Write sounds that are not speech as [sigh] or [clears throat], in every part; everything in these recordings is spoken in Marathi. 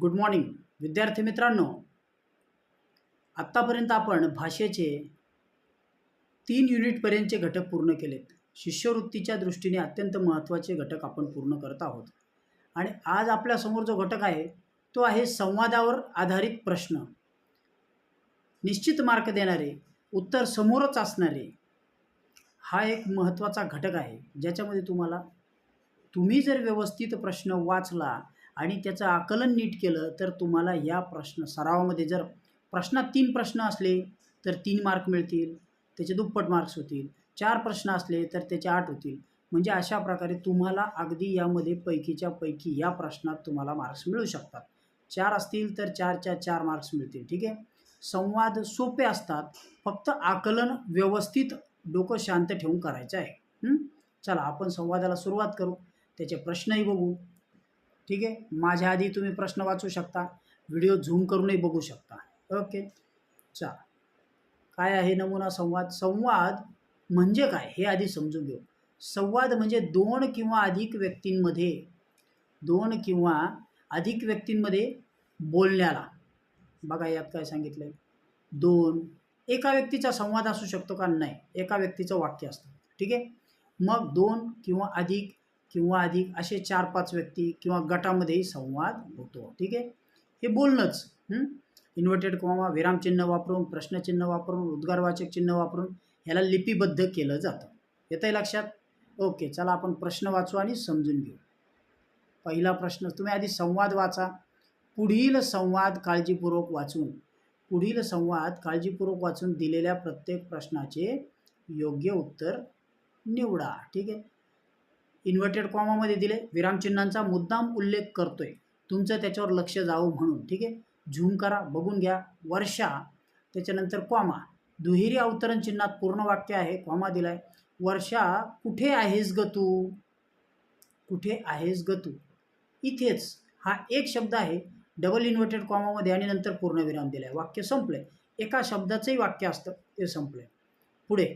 गुड मॉर्निंग विद्यार्थी मित्रांनो आत्तापर्यंत आपण भाषेचे तीन युनिटपर्यंतचे घटक पूर्ण केलेत. शिष्यवृत्तीच्या दृष्टीने अत्यंत महत्त्वाचे घटक आपण पूर्ण करत आहोत. आणि आज आपल्यासमोर जो घटक आहे तो आहे संवादावर आधारित प्रश्न. निश्चित मार्क देणारे उत्तर समोरच असणारे हा एक महत्त्वाचा घटक आहे. ज्याच्यामध्ये तुम्हाला तुम्ही जर व्यवस्थित प्रश्न वाचला आणि त्याचं आकलन नीट केलं तर तुम्हाला या प्रश्न सरावामध्ये जर प्रश्नात तीन प्रश्न असले तर तीन मार्क मिळतील त्याचे दुप्पट मार्क्स होतील चार प्रश्न असले तर त्याचे आठ होतील. म्हणजे अशा प्रकारे तुम्हाला अगदी यामध्ये पैकीच्या पैकी या प्रश्नात तुम्हाला मार्क्स मिळू शकतात. चार असतील तर चारच्या चार मार्क्स मिळतील ठीक आहे? संवाद सोपे असतात फक्त आकलन व्यवस्थित डोकं शांत ठेवून करायचं आहे. चला आपण संवादाला सुरुवात करू. त्याचे प्रश्नही बघू. ठीक आहे? माझ्या आधी तुम्ही प्रश्न वाचू शकता. व्हिडिओ झूम करूनही बघू शकता. ओके? चला. काय आहे नमुना संवाद? संवाद म्हणजे काय? हे आधी समजून घेऊ. संवाद म्हणजे दोन किंवा अधिक व्यक्तींमध्ये दोन किंवा अधिक व्यक्तींमध्ये बोलण्याला. बघा यात काय सांगितलं आहे दोन. एका व्यक्तीचा संवाद असू शकतो का? नाही. एका व्यक्तीचं वाक्य असतं. ठीक आहे? मग दोन किंवा अधिक किंवा अधिक असे चार पाच व्यक्ती किंवा गटामध्येही संवाद होतो. ठीक आहे? हे बोलणंच. इन्व्हर्टेड कॉमा विरामचिन्ह वापरून प्रश्नचिन्ह वापरून उद्गारवाचक चिन्ह वापरून ह्याला लिपिबद्ध केलं जातं. येतं आहे लक्षात? ओके चला आपण प्रश्न वाचू आणि समजून घेऊ. पहिला प्रश्न तुम्ही आधी संवाद वाचा. पुढील संवाद काळजीपूर्वक वाचून पुढील संवाद काळजीपूर्वक वाचून दिलेल्या प्रत्येक प्रश्नाचे योग्य उत्तर निवडा. ठीक आहे? इन्व्हर्टेड कॉमामध्ये दिले. विरामचिन्हांचा मुद्दाम उल्लेख करतोय. तुमचं त्याच्यावर लक्ष जावं म्हणून. ठीक आहे? झूम करा बघून घ्या. वर्षा त्याच्यानंतर कॉमा दुहेरी अवतरण चिन्हात पूर्ण वाक्य आहे. कॉमा दिलाय. वर्षा कुठे आहेस ग तू? कुठे आहेस ग तू? इथेच. हा एक शब्द आहे. डबल इन्व्हर्टेड कॉमामध्ये आणि नंतर पूर्णविराम दिलाय. वाक्य संपलंय. एका शब्दाचंही वाक्य असतं. ते संपलंय. पुढे.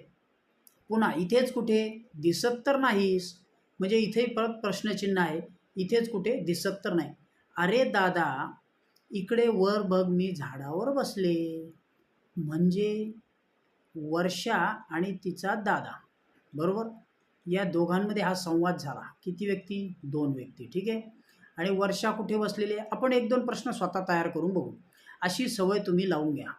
पुन्हा इथेच कुठे? दिसत तर नाहीस. म्हणजे इथेही परत प्रश्नचिन्ह आहे. इथेच कुठे दिसत तर नाही. अरे दादा इकडे वर बघ मी झाडावर बसले. म्हणजे वर्षा आणि तिचा दादा. बरोबर? या दोघांमध्ये हा संवाद झाला. किती व्यक्ती? दोन व्यक्ती. ठीक आहे? आणि वर्षा कुठे बसलेली आहे? आपण एक दोन प्रश्न स्वतः तयार करून बघू. अशी सवय तुम्ही लावून घ्या.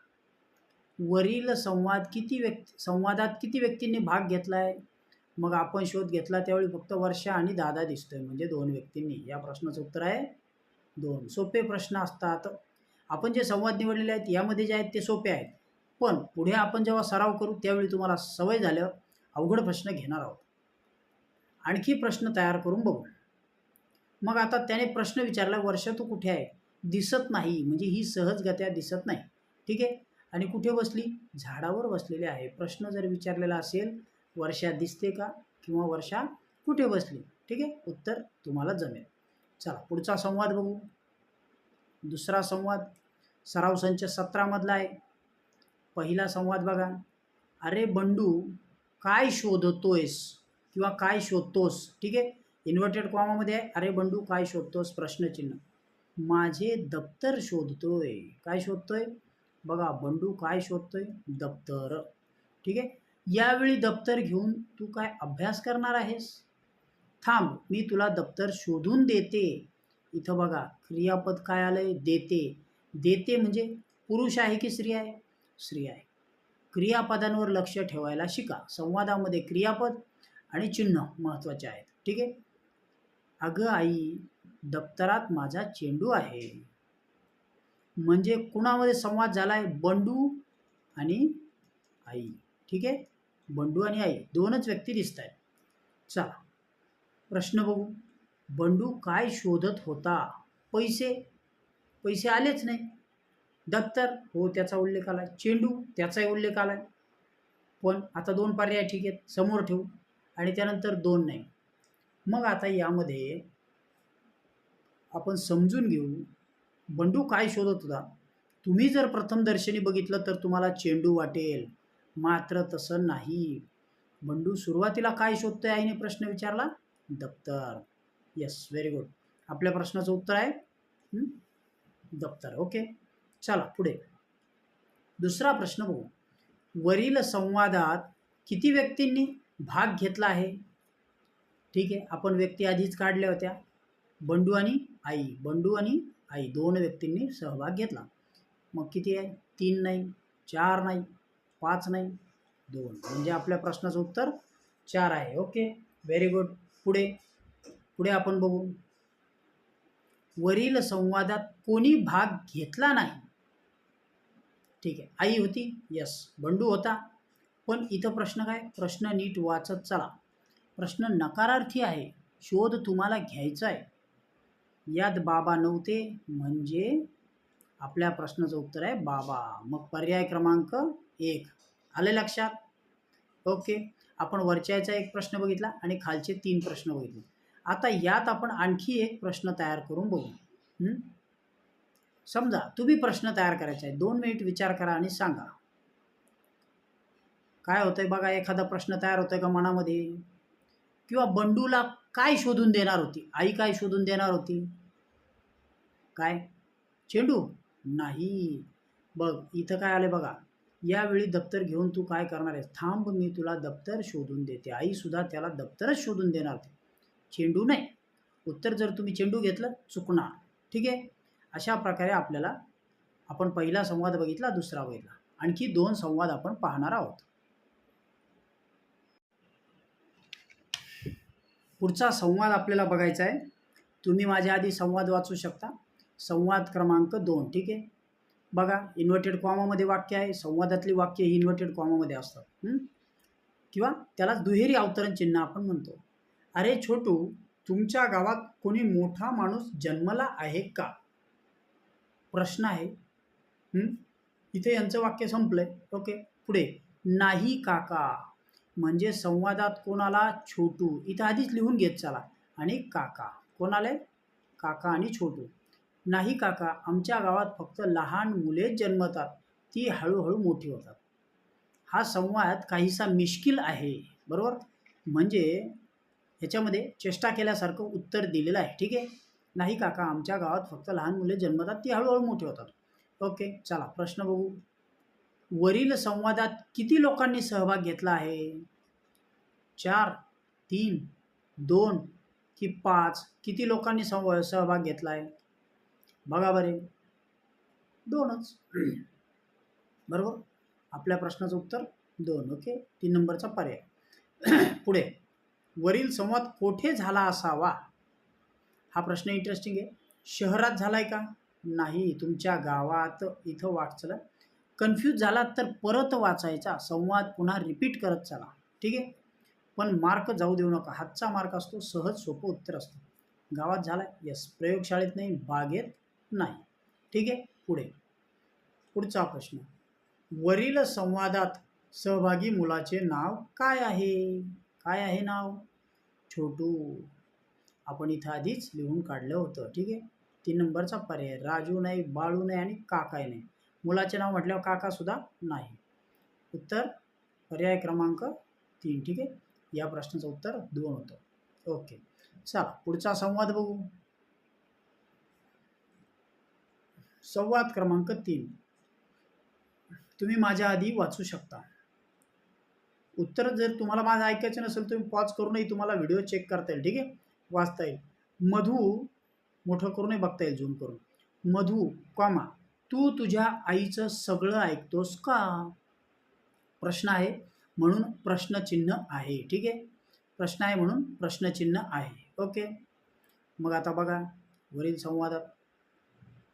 वरील संवाद किती व्यक्ती संवादात किती व्यक्तींनी भाग घेतला आहे मग आपण शोध घेतला त्यावेळी फक्त वर्षा आणि दादा दिसतोय म्हणजे दोन व्यक्तींनी. या प्रश्नाचं उत्तर आहे दोन. सोपे प्रश्न असतात. आपण जे संवाद निवडलेले आहेत यामध्ये जे आहेत ते सोपे आहेत. पण पुढे आपण जेव्हा सराव करू त्यावेळी तुम्हाला सवय झाल्यावर अवघड प्रश्न घेणार आहोत. आणखी प्रश्न तयार करून बघू मग आता त्याने प्रश्न विचारला वर्ष तू कुठे आहे? दिसत नाही. म्हणजे ही सहजगत्या दिसत नाही. ठीक आहे? आणि कुठे बसली? झाडावर बसलेली आहे. प्रश्न जर विचारलेला असेल वर्षा दिसते का किंवा वर्षा कुठे बसली? ठीक आहे? उत्तर तुम्हाला जमेल. चला पुढचा संवाद बघू. दुसरा संवाद सराव संच सतरामधला आहे. पहिला संवाद बघा. अरे बंडू काय शोधतोयस किंवा काय शोधतोस? ठीक आहे? इन्व्हर्टेड कॉमामध्ये आहे. अरे बंडू काय शोधतोस? प्रश्नचिन्ह. माझे दप्तर शोधतोय. काय शोधतोय? बघा बंडू काय शोधतोय? दप्तर. ठीक आहे? यावेळी दप्तर घेऊन तू काय अभ्यास करणार आहेस? थांब मी तुला दप्तर शोधून देते. इथं बघा क्रियापद काय आलंय? देते. देते म्हणजे पुरुष आहे की स्त्री आहे? स्त्री आहे. क्रियापदांवर लक्ष ठेवायला शिका. संवादामध्ये क्रियापद आणि चिन्ह महत्त्वाचे आहेत. ठीक आहे? अगं आई दप्तरात माझा चेंडू आहे. म्हणजे कुणामध्ये संवाद झाला आहे बंडू आणि आई. ठीक आहे? बंडू आणि आई दोनच व्यक्ती दिसत आहेत. चला प्रश्न बघू. बंडू काय शोधत होता? पैसे? पैसे आलेच नाही. दप्तर? हो त्याचा उल्लेख आला चेंडू? त्याचाही उल्लेख आला पण आता दोन पर्याय ठीक आहेत. समोर ठेवू. आणि त्यानंतर दोन नाही. मग आता यामध्ये आपण समजून घेऊ बंडू काय शोधत होता? तुम्ही जर प्रथमदर्शनी बघितलं तर तुम्हाला चेंडू वाटेल. मात्र तसं नाही. बंडू सुरुवातीला काय शोधतोय आईने प्रश्न विचारला? दप्तर. येस व्हेरी गुड आपल्या प्रश्नाचं उत्तर आहे? दप्तर. ओके चला पुढे. दुसरा प्रश्न बघू. वरील संवादात किती व्यक्तींनी भाग घेतला आहे? ठीक आहे आपण व्यक्ती आधीच काढल्या होत्या. बंडू आणि आई. बंडू आणि आई दोन व्यक्तींनी सहभाग घेतला. मग किती आहे? तीन नाही चार नाही. पाच नाही दोन. म्हणजे आपल्या प्रश्नाचं उत्तर चार आहे. ओके? व्हेरी गुड पुढे. पुढे आपण बघू. वरील संवादात कोणी भाग घेतला नाही? ठीक आहे. आई होती? यस बंडू होता? पण इथं प्रश्न काय? प्रश्न नीट वाचत चला. प्रश्न नकारार्थी आहे. शोध तुम्हाला घ्यायचा आहे. यात बाबा नव्हते. म्हणजे आपल्या प्रश्नाचं उत्तर आहे बाबा. मग पर्याय क्रमांक एक. आले लक्षात? ओके. आपण वरच्या याचा एक प्रश्न बघितला आणि खालचे तीन प्रश्न बघितले. आता यात आपण आणखी एक प्रश्न तयार करून बघू. समजा तुम्ही प्रश्न तयार करायचा आहे. दोन मिनिट विचार करा आणि सांगा. काय होतंय बघा एखादा प्रश्न तयार होतोय का मनामध्ये? किंवा बंडूला काय शोधून देणार होती? आई काय शोधून देणार होती? काय? चेंडू? नाही. बघ इथं काय आले बघा. यावेळी दप्तर घेऊन तू काय करणार आहेस? थांब मी तुला दप्तर शोधून देते. आईसुद्धा त्याला दप्तरच शोधून देणार ते चेंडू नाही. उत्तर जर तुम्ही चेंडू घेतलं चुकणार. ठीक आहे? अशा प्रकारे आपल्याला आपण पहिला संवाद बघितला दुसरा बघितला. आणखी दोन संवाद आपण पाहणार आहोत. पुढचा संवाद आपल्याला बघायचा आहे. तुम्ही माझ्या आधी संवाद वाचू शकता. संवाद क्रमांक दोन. ठीक आहे? बघा इन्व्हर्टेड कॉमामध्ये वाक्य आहे संवादातली वाक्य ही इन्व्हर्टेड कॉमामध्ये असतात. किंवा त्यालाच दुहेरी अवतरण चिन्ह आपण म्हणतो. अरे छोटू तुमच्या गावात कोणी मोठा माणूस जन्मला आहे का? प्रश्न आहे. इथे यांचं वाक्य संपलंय. ओके पुढे. नाही काका. म्हणजे संवादात कोणाला? छोटू. इथं आधीच लिहून घेत चला. आणि काका. कोणाला? काका आणि छोटू. नाही काका आमच्या गावात फक्त लहान मुलेच जन्मतात. ती हळूहळू मोठी होतात. हा संवाद काहीसा मिश्किल आहे बरोबर? म्हणजे ह्याच्यामध्ये चेष्टा केल्यासारखं उत्तर दिलेलं आहे ठीक आहे? नाही काका आमच्या गावात फक्त लहान मुले जन्मतात ती हळूहळू मोठी होतात. ओके चला प्रश्न बघू. वरील संवादात किती लोकांनी सहभाग घेतला आहे? चार तीन दोन की पाच? किती लोकांनी संव सहभाग घेतला आहे बघा बरे. दोनच. बरोबर? आपल्या प्रश्नाचं उत्तर दोन. ओके? तीन नंबरचा पर्याय. पुढे. वरील संवाद कोठे झाला असावा? हा प्रश्न इंटरेस्टिंग आहे. शहरात झाला आहे का? नाही. तुमच्या गावात इथं वाचलं कन्फ्यूज झाला तर परत वाचायचा. संवाद पुन्हा रिपीट करत चला. ठीक आहे? पण मार्क जाऊ देऊ नका. हातचा मार्क असतो. सहज सोपं उत्तर असतं. गावात झाला यस प्रयोगशाळेत नाही. बागेत नाही. ठीक आहे? पुढे. पुढचा प्रश्न. वरील संवादात सहभागी मुलाचे नाव काय आहे? काय आहे नाव? छोटू. आपण इथं आधीच लिहून काढलं होतं. ठीक आहे? तीन नंबरचा पर्याय. राजू नाही बाळू नाही आणि काकाय नाही. मुलाचे नाव म्हटल्यावर काकासुद्धा नाही. उत्तर? पर्याय क्रमांक तीन. ठीक आहे? या प्रश्नाचं उत्तर दोन होतं. ओके. चला पुढचा संवाद बघू. संवाद क्रमांक तीन. तुम्ही माझ्या आधी वाचू शकता. उत्तर जर तुम्हाला माझं ऐकायचं नसेल तुम्ही पॉज करूनही तुम्हाला व्हिडिओ चेक करता येईल. ठीक आहे? वाचता येईल. मधू मोठं करूनही बघता येईल झूम करून. मधू कॉमा तू तुझ्या आईचं सगळं ऐकतोस का? प्रश्न आहे म्हणून प्रश्नचिन्ह आहे. ठीक आहे? प्रश्न आहे म्हणून प्रश्नचिन्ह आहे. ओके? मग आता बघा. वरील संवादात.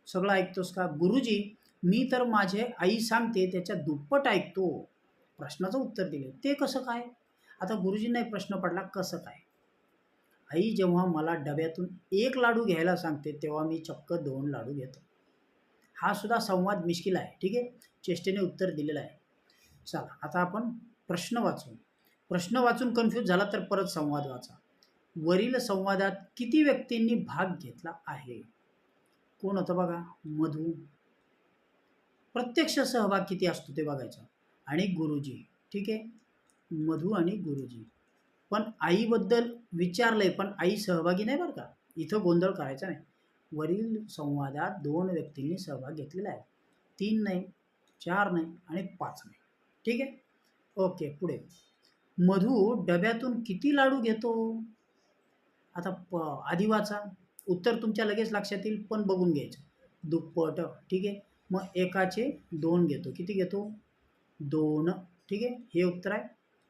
सगळं ऐकतोस का? गुरुजी मी तर माझे आई सांगते त्याच्या दुप्पट ऐकतो. प्रश्नाचं उत्तर दिले. ते कसं काय? आता गुरुजींना प्रश्न पडला कसं काय? आई जेव्हा मला डब्यातून एक लाडू घ्यायला सांगते तेव्हा मी चक्क दोन लाडू घेतो. हा सुद्धा संवाद मिश्किल आहे ठीक आहे? चेष्टेने उत्तर दिलेलं आहे. चला आता आपण प्रश्न वाचू. प्रश्न वाचून कन्फ्यूज झाला तर परत संवाद वाचा. वरील संवादात किती व्यक्तींनी भाग घेतला आहे? कोण होतं बघा? मधू. प्रत्यक्ष सहभाग किती असतो ते बघायचं. आणि गुरुजी. ठीक आहे? मधू आणि गुरुजी. पण आईबद्दल विचारलं आहे पण आई सहभागी नाही बरं का? इथं गोंधळ करायचा नाही. वरील संवादात दोन व्यक्तींनी सहभाग घेतलेला आहे. तीन नाही चार नाही आणि पाच नाही. ठीक आहे? ओके पुढे. मधू डब्यातून किती लाडू घेतो? आता प आधी वाचा उत्तर तुमच्या लगेच लक्षात येईल पण बघून घ्यायचं. दुप्पट ठीक आहे? मग एकाचे दोन घेतो. किती घेतो? दोन ठीक आहे? हे उत्तर आहे.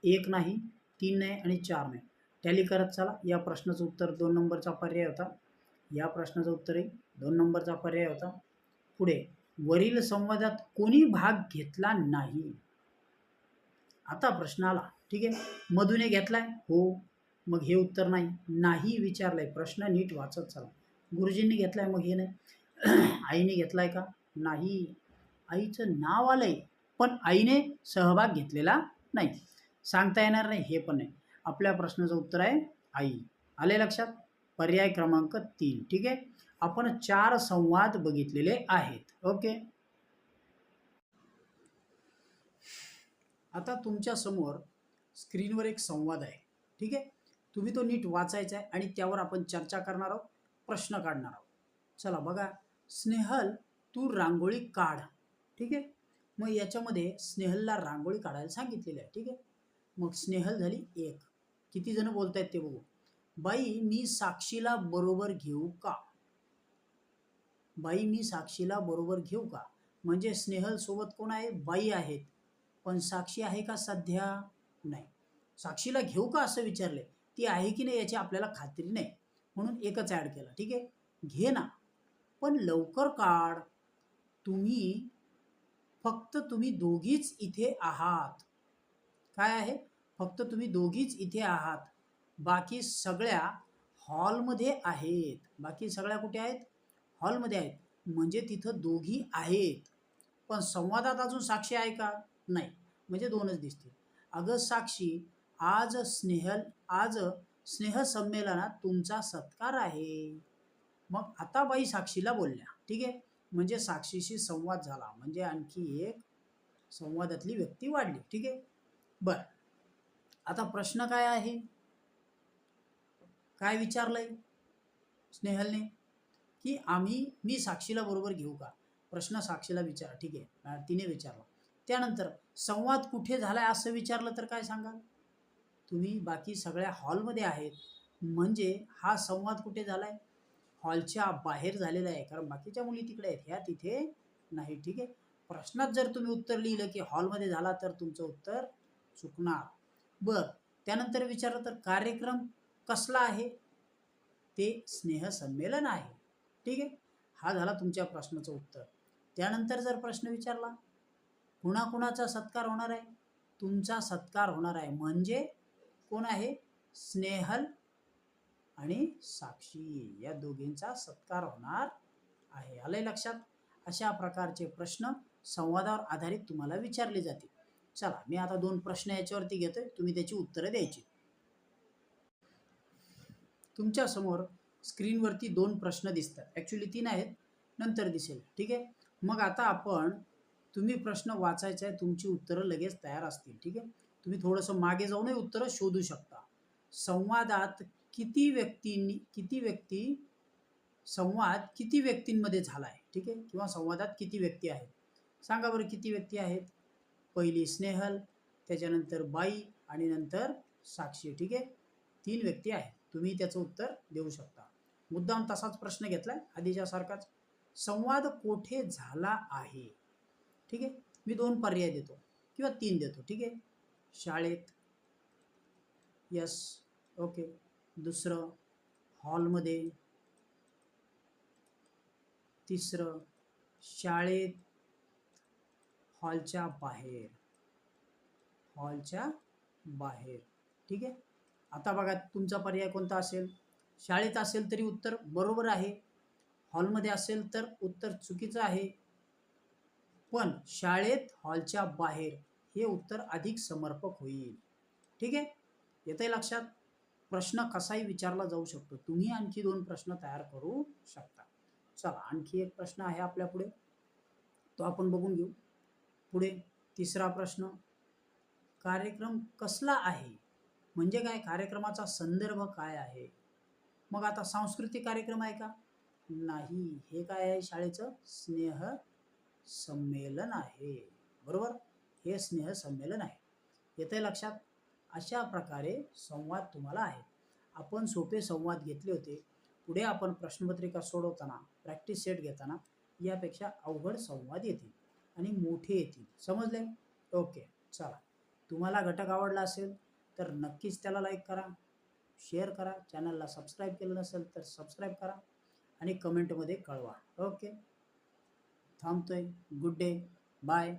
एक नाही तीन नाही आणि चार नाही. टॅली करत चला. या प्रश्नाचं उत्तर दोन नंबरचा पर्याय होता. या प्रश्नाचं उत्तर आहे. दोन नंबरचा पर्याय होता. पुढे वरील संवादात कोणी भाग घेतला नाही? आता प्रश्न आला. ठीक आहे? मधुने घेतलाय? हो. मग हे उत्तर नाही. नाही विचारलं आहे प्रश्न नीट वाचत चला. गुरुजींनी घेतला आहे मग हे नाही. [clears throat] आईने घेतला आहे का? नाही. आईचं नाव आलं आहे पण आईने सहभाग घेतलेला नाही. सांगता येणार नाही हे पण नाही. आपल्या प्रश्नाचं उत्तर आहे आई. आले लक्षात? पर्याय क्रमांक तीन. ठीक आहे? आपण चार संवाद बघितलेले आहेत. ओके? आता तुमच्यासमोर स्क्रीनवर एक संवाद आहे. ठीक आहे? तुम्ही तो नीट वाचायचा आहे आणि त्यावर आपण चर्चा करणार आहोत प्रश्न काढणार आहोत. चला बघा. स्नेहल तू रांगोळी काढ. ठीक आहे? मग याच्यामध्ये स्नेहलला रांगोळी काढायला सांगितलेली आहे. ठीक आहे? मग स्नेहल झाली एक. किती जण बोलत आहेत ते बघू. बाई मी साक्षीला बरोबर घेऊ का? बाई मी साक्षीला बरोबर घेऊ का? म्हणजे स्नेहल सोबत कोण आहे? बाई आहेत. पण साक्षी आहे का सध्या? नाही. साक्षीला घेऊ का असं विचारले ती आहे की नाही याची आपल्याला खात्री नाही. म्हणून एकच ॲड केला. ठीक आहे? घे ना. पण लवकर काढ. तुम्ही फक्त तुम्ही दोघीच इथे आहात. काय आहे? फक्त तुम्ही दोघीच इथे आहात. बाकी सगळ्या हॉलमध्ये आहेत. बाकी सगळ्या कुठे आहेत? हॉलमध्ये आहेत. म्हणजे तिथं दोघी आहेत. पण संवादात अजून साक्षी आहे का? नाही. म्हणजे दोनच दिसतील. अगं साक्षी आज स्नेहल आज स्नेहसंमेलनात तुमचा सत्कार आहे. मग आता बाई साक्षीला बोलल्या. ठीक आहे? म्हणजे साक्षीशी संवाद झाला. म्हणजे आणखी एक संवादातली व्यक्ती वाढली. ठीक आहे? बरं. आता प्रश्न काय आहे? काय विचारलंय स्नेहलने? की आम्ही मी साक्षीला बरोबर घेऊ का? प्रश्न साक्षीला विचारा. ठीक आहे. तिने विचारला. त्यानंतर संवाद कुठे झालाय असं विचारलं तर काय सांगाल? तुम्ही बाकी सगळ्या हॉलमध्ये आहेत. म्हणजे हा संवाद कुठे झाला आहे हॉलच्या बाहेर झालेला आहे. कारण बाकीच्या मुली तिकडे आहेत. ह्या तिथे नाही. ठीक आहे? प्रश्नात जर तुम्ही उत्तर लिहिलं की हॉलमध्ये झाला तर तुमचं उत्तर चुकणार. बर. त्यानंतर विचारलं तर कार्यक्रम कसला आहे? ते स्नेहसंमेलन आहे. ठीक आहे? हा झाला तुमच्या प्रश्नाचं उत्तर. त्यानंतर जर प्रश्न विचारला कुणाकुणाचा सत्कार होणार आहे? तुमचा सत्कार होणार आहे. म्हणजे कोण आहे? स्नेहल आणि साक्षी. या दोघींचा सत्कार होणार आहे. आलंय लक्षात? अशा प्रकारचे प्रश्न संवादावर आधारित तुम्हाला विचारले जातील. चला मी आता दोन प्रश्न याच्यावरती घेतोय. तुम्ही त्याची उत्तरं द्यायची. तुमच्यासमोर स्क्रीनवरती दोन प्रश्न दिसतात. ॲक्च्युली तीन आहेत. नंतर दिसेल. ठीक आहे? मग आता आपण तुम्ही प्रश्न वाचायचा आहे तुमची उत्तरं लगेच तयार असतील. ठीक आहे? तुम्ही थोडंसं मागे जाऊनही उत्तरं शोधू शकता. संवादात किती व्यक्तींनी किती व्यक्ती संवाद किती व्यक्तींमध्ये झाला आहे ठीक आहे? किंवा संवादात किती व्यक्ती आहेत? सांगा बरं किती व्यक्ती आहेत? पहिली स्नेहल त्याच्यानंतर बाई आणि नंतर साक्षी. ठीक आहे? तीन व्यक्ती आहेत. तुम्ही त्याचं उत्तर देऊ शकता. मुद्दाम तसाच प्रश्न घेतला आहे आधीच्यासारखाच. संवाद कोठे झाला आहे? ठीक आहे? मी दोन पर्याय देतो किंवा तीन देतो. ठीक आहे? शाळेत. यस. ओके. दुसरं हॉलमध्ये. तिसरं शाळेत. हॉलच्या बाहेर. हॉलच्या बाहेर. ठीक आहे? आता बघा तुमचा पर्याय कोणता असेल? शाळेत असेल तरी उत्तर बरोबर आहे. हॉलमध्ये असेल तर उत्तर चुकीचं आहे. पण शाळेत हॉलच्या बाहेर. हे उत्तर अधिक समर्पक होईल. ठीक आहे? येतंय लक्षात? प्रश्न कसाही विचारला जाऊ शकतो. तुम्ही आणखी दोन प्रश्न तयार करू शकता. चला आणखी एक प्रश्न आहे आपल्या पुढे. तो आपण बघून घेऊ. पुढे तिसरा प्रश्न. कार्यक्रम कसला आहे? म्हणजे काय? कार्यक्रमाचा संदर्भ काय आहे? मग आता सांस्कृतिक कार्यक्रम आहे का? नाही. हे काय आहे? शाळेचं स्नेह संमेलन आहे. बरोबर? हे स्नेह संमेलन आहे. येते लक्षात? अशा प्रकारे संवाद तुम्हाला आहे. आपण सोपे संवाद घेतले होते. पुढे आपण प्रश्नपत्रिका सोडवताना प्रॅक्टिस सेट घेताना यापेक्षा अवघड संवाद येतील आणि मोठे येतील. समजले ओके चला. तुम्हाला घटक आवडला असेल तर नक्कीच त्याला लाईक करा. शेअर करा. चॅनलला सबस्क्राईब केलं नसेल तर सबस्क्राईब करा आणि कमेंटमध्ये कळवा. ओके थांबतोय. Good day bye